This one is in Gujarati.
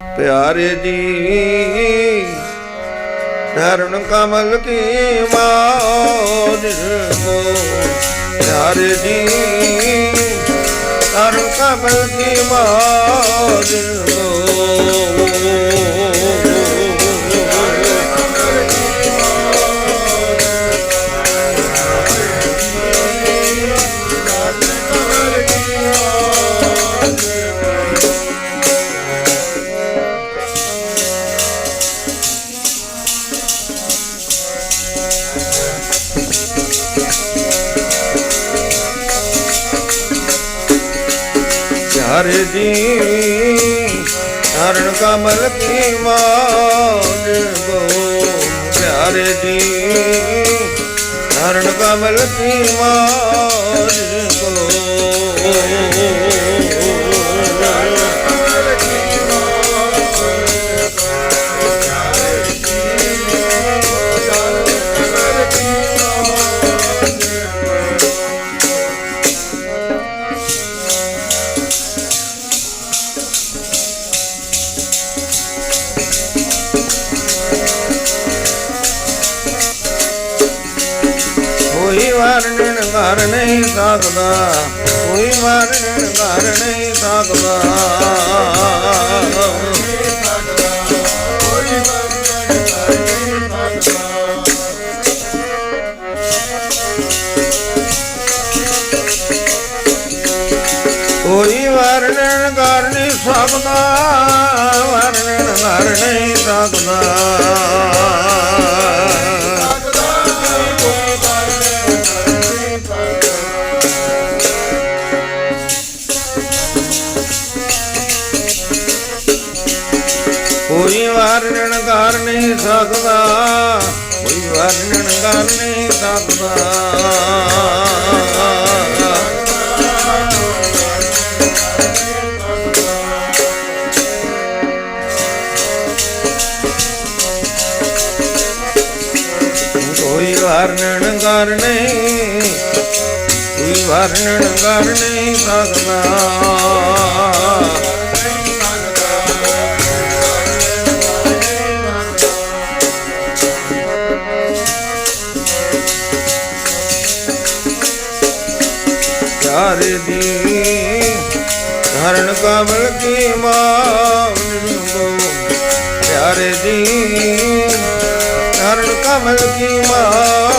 ਪਿਆਰੇ ਜੀ ਧਰਨ ਕਮਲ ਕੀ ਮਾਜ ਕੋ ਪਿਆਰੇ ਜੀ ਧਰਨ ਕਮਲ ਕੀ ਮਾਜ હરજી હરણ કમલ કી માન ગો પ્યારજી હરણ કમલ કી માન ગો મારણણ મારણે સાગવા. કોઈ મારણણ મારણે સાગવા. કોઈ વર્ણન કરણી સ્વપ્ન વર્ણન કરણી સ્વપ્ન કોઈ વાર રણકાર નહીં થાકતા કોઈ વાર રણકાર નહીં થાકતા વર્ણન કરને, કોઈ વર્ણન કરને ભગવાન हर दी धरण कमल की मां प्यारे दी धरण कमल की मां